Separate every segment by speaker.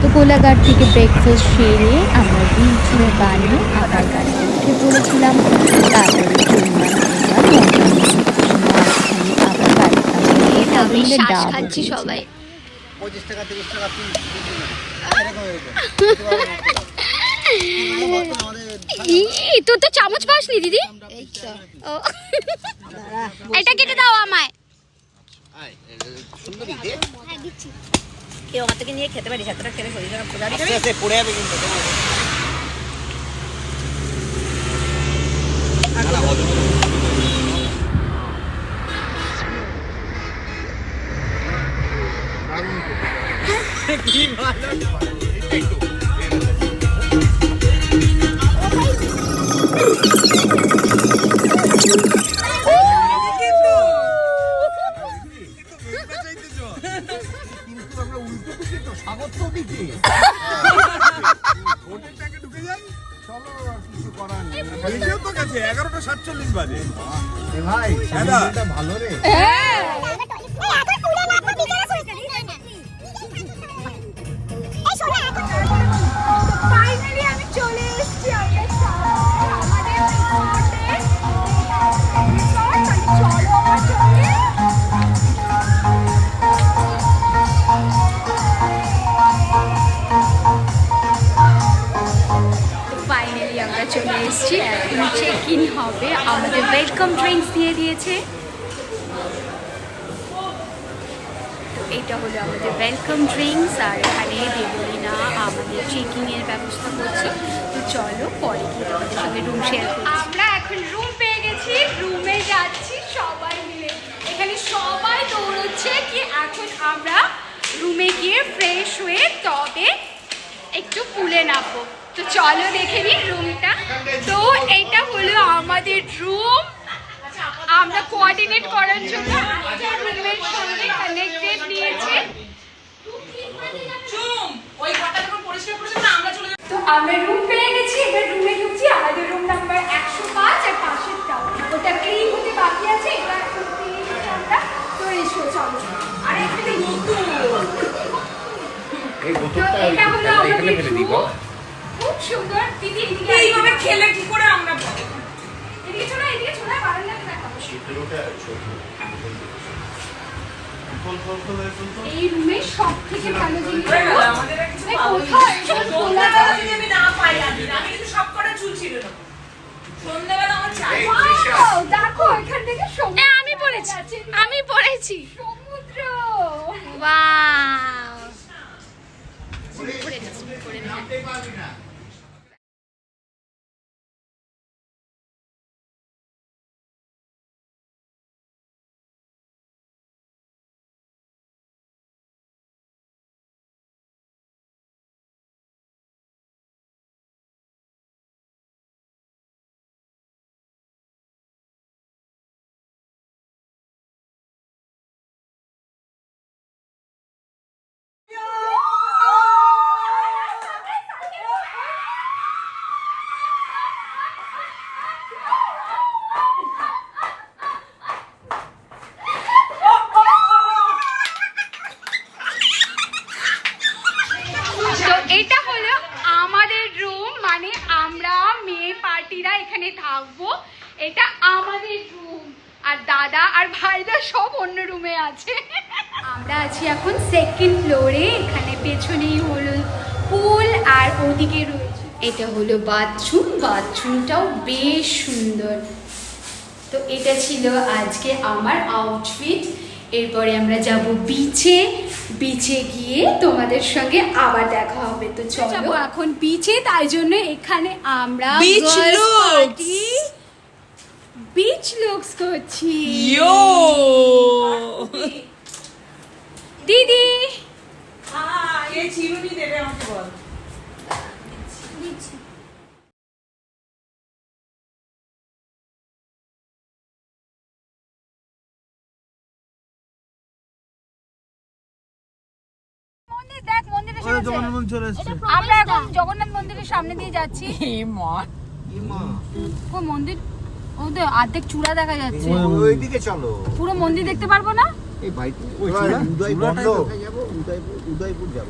Speaker 1: তো কোলাঘাট থেকে ব্রেকফাস্ট সেরে আমরা বিচে বানিয়ে আবার গাড়িতে উঠে পড়েছিলাম। তারপরে।
Speaker 2: সবাই।
Speaker 3: পঁচিশ টাকা তিরিশ
Speaker 2: তোর তো চামচ পাসনি দিদি। এটা কেটে দাও আমায়।
Speaker 4: কেউ আমার থেকে নিয়ে খেতে পারিস এতটা খেলে শরীর খারাপ করে
Speaker 3: আস্তে আস্তে পড়ে যাবে কিন্তু
Speaker 5: সাতচল্লিশ বাজে।
Speaker 3: ভাই ভালো রে।
Speaker 2: ফাইনালি এখন চেক ইন হবে। আমাদের ওয়েলকাম ড্রিঙ্কস দিয়ে দিয়েছে। এটা হলো আমাদের ওয়েলকাম ড্রিঙ্কস আর এখানে দেবলীনা আমাদের চেকিং এর ব্যবস্থা করছে। তো চলো পরে গিয়ে তোমাদের সঙ্গে রুম শেয়ার করছি। আমরা এখন রুম পেয়ে গেছি। রুমে যাচ্ছি সবাই মিলে। এখানে সবাই দৌড়চ্ছে কি এখন আমরা রুমে গিয়ে ফ্রেশ হয়ে তবে একটু পুলে নামবো। তো চলো দেখে নিই রুমটা তো এটা হলো আমাদের রুম আমরা কোঅর্ডিনেট করার জন্য একটা রুমের সঙ্গে কানেক্টেড নিয়েছি। তো আমরা রুম পেয়ে গেছি এবার রুমে ঢুকছি। আমাদের রুম নাম্বার একশো পাঁচ আর পাশেরটা ওটা ক্লিন হতে বাকি আছে এবার আমরা তো এসো চলো। আর নতুন। তো এটা হলো আমাদের room। সুন্দর দিদি এদিকে
Speaker 4: এইভাবে খেলে কি করে আমরা পাবো?
Speaker 2: এদিকে চলো এদিকে চলো বারান্দাতে দেখাবো এই রুমের সব থেকে ভালো জিনিস
Speaker 4: হয়ে গেল,
Speaker 2: হলো-
Speaker 4: আমাদের কিছু
Speaker 2: এই
Speaker 4: পাবো
Speaker 2: কোথায়? সব খোলা
Speaker 4: সন্ধ্যাবেলা যদি আমি না পাই আমি কিন্তু সব কটা চুল ছিঁড়ে নেব। সন্ধ্যাবেলা আমার চাই।
Speaker 2: দেখো এখান থেকে সমুদ্র আমি পড়েছি আমি পড়েছি সমুদ্র ওয়াও এটা হলো আমাদের রুম মানে আমরা মেয়ে পার্টিরা এখানে থাকব এটা আমাদের রুম আর দাদা আর ভাইরা সব অন্য রুমে আছে। আমরা আছি এখন সেকেন্ড ফ্লোরে এখানে পেছনেই হলো পুল আর ওদিকে রয়েছে। এটা হলো বাথরুম বাথরুমটাও বেশ সুন্দর। তো এটা ছিল আজকে আমার আউটফিট এরপরে আমরা যাব বিচে বিচে গিয়ে তোমাদের সঙ্গে আবার দেখা হবে। তো চলো। যাব এখন বিচে তাই জন্য এখানে আমরা! লুকস করছি। দিদি!
Speaker 4: আহ, এই চিরুনি দেবে আমাকে বল।
Speaker 2: আমরা এখন জগন্নাথ মন্দিরের সামনে দিয়ে যাচ্ছি। মন্দির ও তো অর্ধেক চূড়া দেখা যাচ্ছে
Speaker 3: ওইদিকে চলো
Speaker 2: পুরো মন্দির দেখতে পারব না
Speaker 3: এই ভাই
Speaker 5: ওই চূড়া?
Speaker 3: উদয়
Speaker 5: চূড়াটাই
Speaker 3: বন্ধ
Speaker 5: তো।
Speaker 3: যাব উদয়পুর উদয়পুর যাব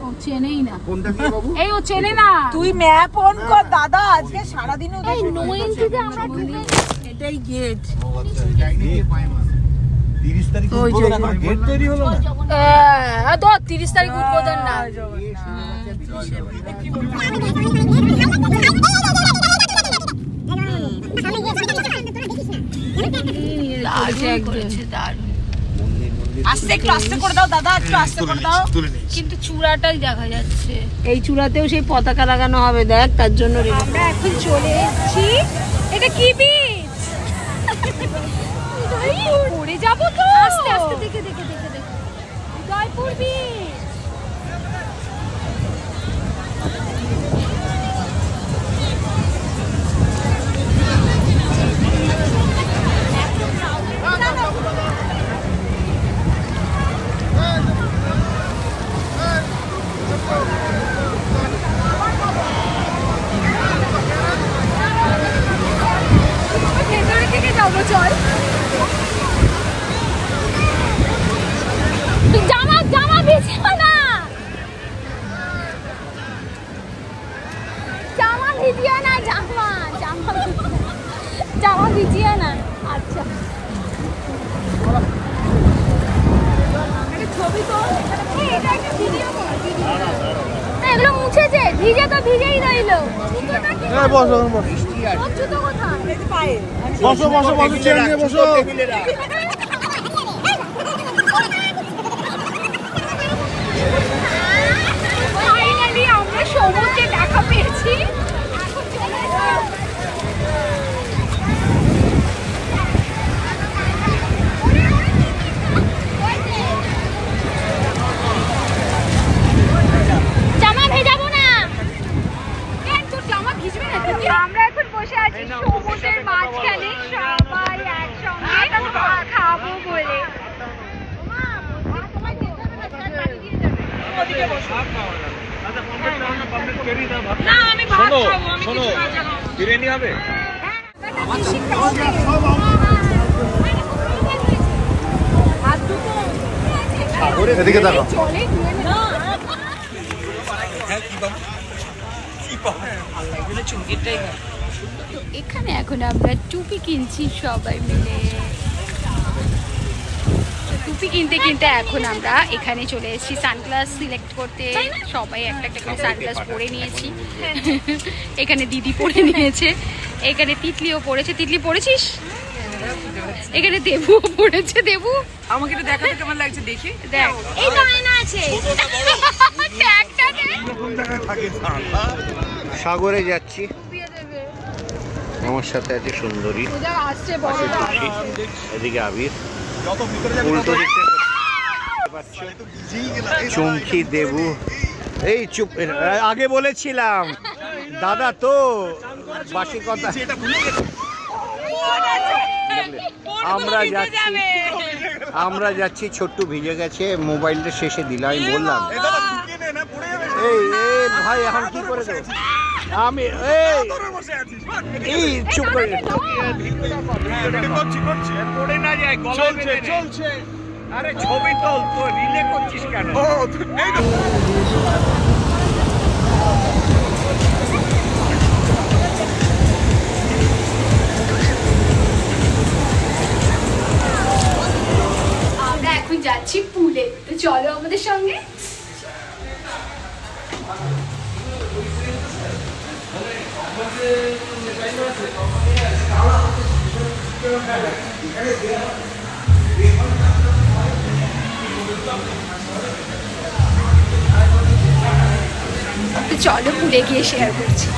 Speaker 2: ও চেনেই না
Speaker 3: কোনটা দিয়ে বাবু
Speaker 2: এই ও চেনে না
Speaker 4: তুই ম্যাপ অন কর দাদা আজকে সারাদিন
Speaker 2: এই নো এন্ট্রিতে আমরা ঢুকে
Speaker 4: এটাই গেট
Speaker 3: তিরিশ তারিখ উদ্বোধন না
Speaker 4: আস্তে একটু আস্তে করে দাও দাদা একটু আস্তে করে দাও।
Speaker 2: কিন্তু চূড়াটাই দেখা যাচ্ছে।
Speaker 4: এই চূড়াতেও সেই পতাকা লাগানো হবে দেখ তার জন্য
Speaker 2: আমরা এখন চলে এসেছি। এটা কি বীচ পড়ে যাব তো। আস্তে আস্তে দেখে দেখে দেখে দেখে। উদয়পুর বীচ ভেতরে থেকে যাব চল জামা জামা ভিজিও না জামা ভিজিও না জামা জামা ভিজিও না। জামা ভিজিও না আচ্ছা একটা ছবি তো এটা একটা ভিডিও কর ভিডিও এগুলো মুছেছে ভিজে তো ভিজেই রইল
Speaker 3: হ্যাঁ বসো বসো
Speaker 2: জুতো কোথায়
Speaker 3: বসো বসো বসো চেয়ার নিয়ে বসো।
Speaker 2: আমরা সমুদ্রে দেখা পেয়েছি। এখন চলে যাও। জামা ভেজাবো না। কেন তোর জামা ভিজবে না তুই? আমরা এখন বসে আছি মাঝখানে সবাই একসঙ্গে খাব বলে।
Speaker 4: না আমি ভাত খাব আমি কিছু।
Speaker 5: বিরিয়ানি হবে?
Speaker 3: এদিকে তাকাও
Speaker 2: চলে গিয়ে না তো এখানে এখন আমরা টুপি কিনছি সবাই মিলে। টুপি কিনতে কিনতে এখন আমরা এখানে চলে এসেছি। সানগ্লাস সিলেক্ট করতে। সবাই একটা একটা করে সানগ্লাস পরে নিয়েছি। এখানে দিদি পরে নিয়েছে। এখানে তিতলিও পড়েছে তিতলি পড়েছিস এখানে দেবু পড়েছে দেবু?
Speaker 4: আমাকে একটু দেখাতে কেমন লাগছে দেখি।
Speaker 2: দেখ। এই তো আয়না আছে। ট্যাগটা দে
Speaker 3: সাগরে যাচ্ছি। আমার সাথে আছে সুন্দরী। খুশি এদিকে আবির।
Speaker 5: যত
Speaker 3: উল্টো দিক চুমকি দেবু। এই চুপ আগে বলেছিলাম। দাদা তো বাসি কথা
Speaker 5: এটা ভুলে গেছি।
Speaker 3: আমরা যাচ্ছি। আমরা যাচ্ছি ছোট্টু ভিজে গেছে। মোবাইলটা শেষে দিলাম আমি বললাম। এই এই ভাই এখন কি করে দেবো? আমি এই চুপ করে
Speaker 5: করছি করছি।
Speaker 3: পড়ে না যায়
Speaker 5: চলছে চলছে।
Speaker 3: আরে ছবি তোল তো রিলে করছিস কেন?
Speaker 5: ও তুই- এই তো।
Speaker 2: আমরা এখন যাচ্ছি পুলে। তো চলো আমাদের সঙ্গে। চলো ঘুরে গিয়ে শেয়ার করছি।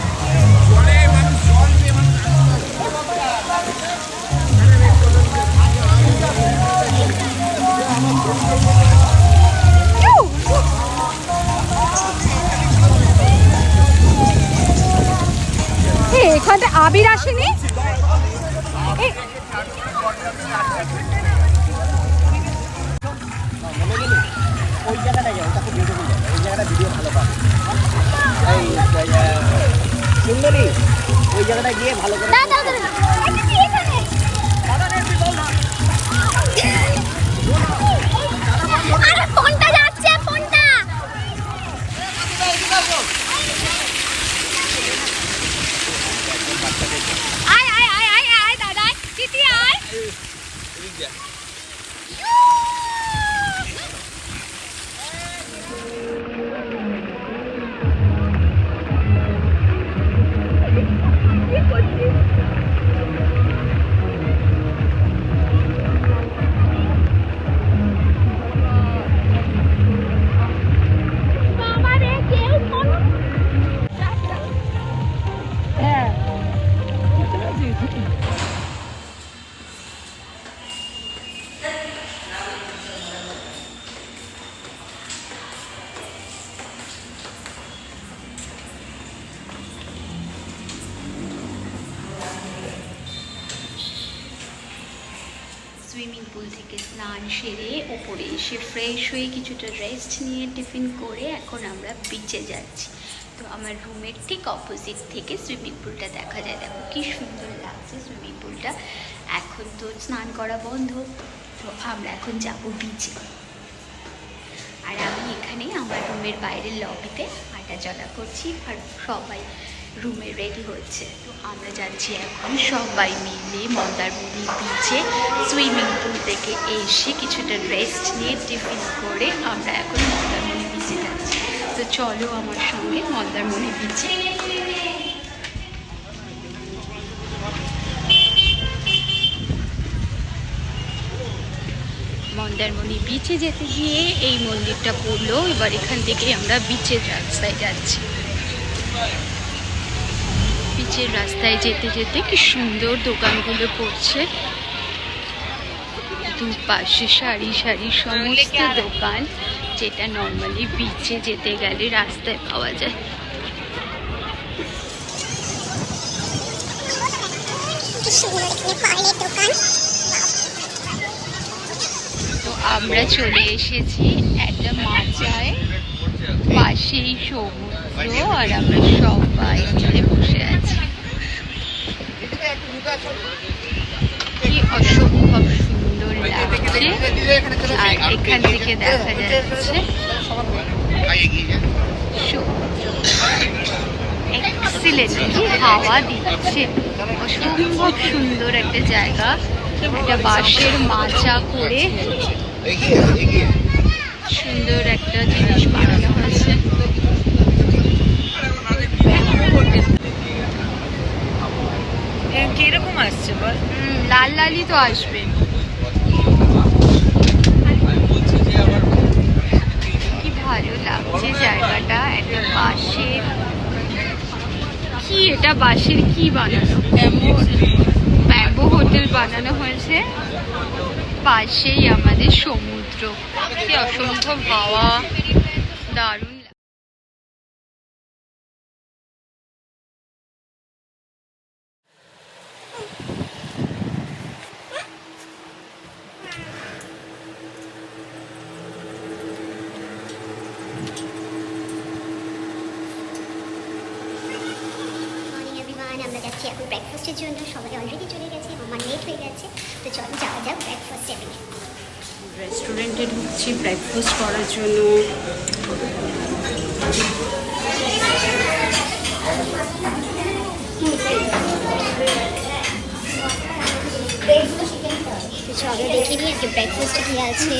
Speaker 2: আবির আসেনি?
Speaker 3: ওই জায়গাটা যাও তাকে বিউটিফুল ওই জায়গাটা ভিডিও ভালো পাবে সুন্দরী ওই জায়গাটা গিয়ে ভালো করে
Speaker 2: স্নান সেরে ওপরে এসে ফ্রেশ হয়ে কিছুটা রেস্ট নিয়ে টিফিন করে এখন আমরা বিচে যাচ্ছি। তো আমার রুমের ঠিক অপোজিট থেকে সুইমিং পুলটা দেখা যায়। দেখো কি সুন্দর লাগছে সুইমিং পুলটা এখন তো স্নান করা বন্ধ। তো আমরা এখন যাব বিচে আর আমি এখানে আমার রুমের বাইরের লবিতে হাঁটা চলা করছি। আর সবাই রুমে রেডি হচ্ছে তো আমরা যাচ্ছি এখন সবাই মিলে মন্দারমণি বিচে সুইমিং পুল থেকে এসে কিছুটা রেস্ট নিয়ে টিফিন করে আমরা এখন মন্দারমণি বিচে যাচ্ছি। তো চলো আমার সঙ্গে মন্দারমণি বিচে মন্দারমণি বিচে যেতে গিয়ে এই মন্দিরটা পড়ল। এবার এখান থেকে আমরা বিচের রাস্তায় যাচ্ছি। বিচের রাস্তায় যেতে যেতে কি সুন্দর দোকানগুলো পড়ছে। দুপাশে সারি সারি সমস্ত দোকান, যেটা নর্মালি বিচে যেতে গেলে রাস্তায় পাওয়া যায়। তো আমরা চলে এসেছি একটা মাচায় পাশেই সমুদ্র আর আমরা সবাই মিলে বসে আছি কি অসম্ভব সুন্দর লাগছে আর এখান থেকে দেখা যাচ্ছে হাওয়া দিচ্ছে অসম্ভব সুন্দর একটা জায়গা একটা বাঁশের মাচা করে সুন্দর একটা জিনিস বানানো ভালো লাগছে জায়গাটা, একটা কি এটা, বাঁশের কি বানানো? হোটেল বানানো হয়েছে। পাশেই আমাদের সমুদ্র। কি অসম্ভব হাওয়া, দারুণ
Speaker 6: জন্য সবাই অলরেডি চলে গেছে আমার লেট হয়ে গেছে। তো চলো যাওয়া যাক ব্রেকফাস্ট টেবিলে
Speaker 2: রেস্টুরেন্টে ঢুকছি ব্রেকফাস্ট করার জন্য।
Speaker 6: চলো দেখে নিই আজকে ব্রেকফাস্টে কী আছে।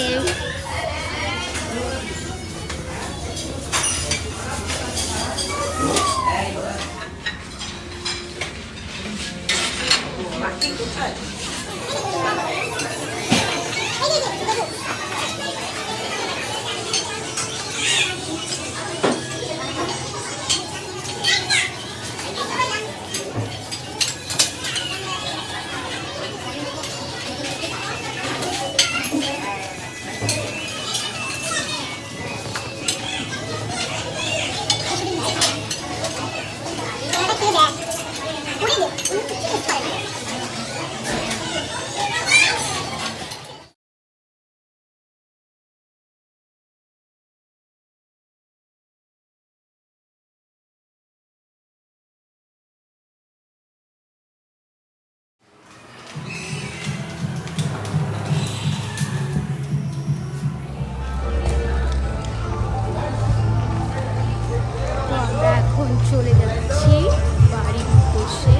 Speaker 2: এখন চলে যাচ্ছি বাড়ির উদ্দেশ্যে।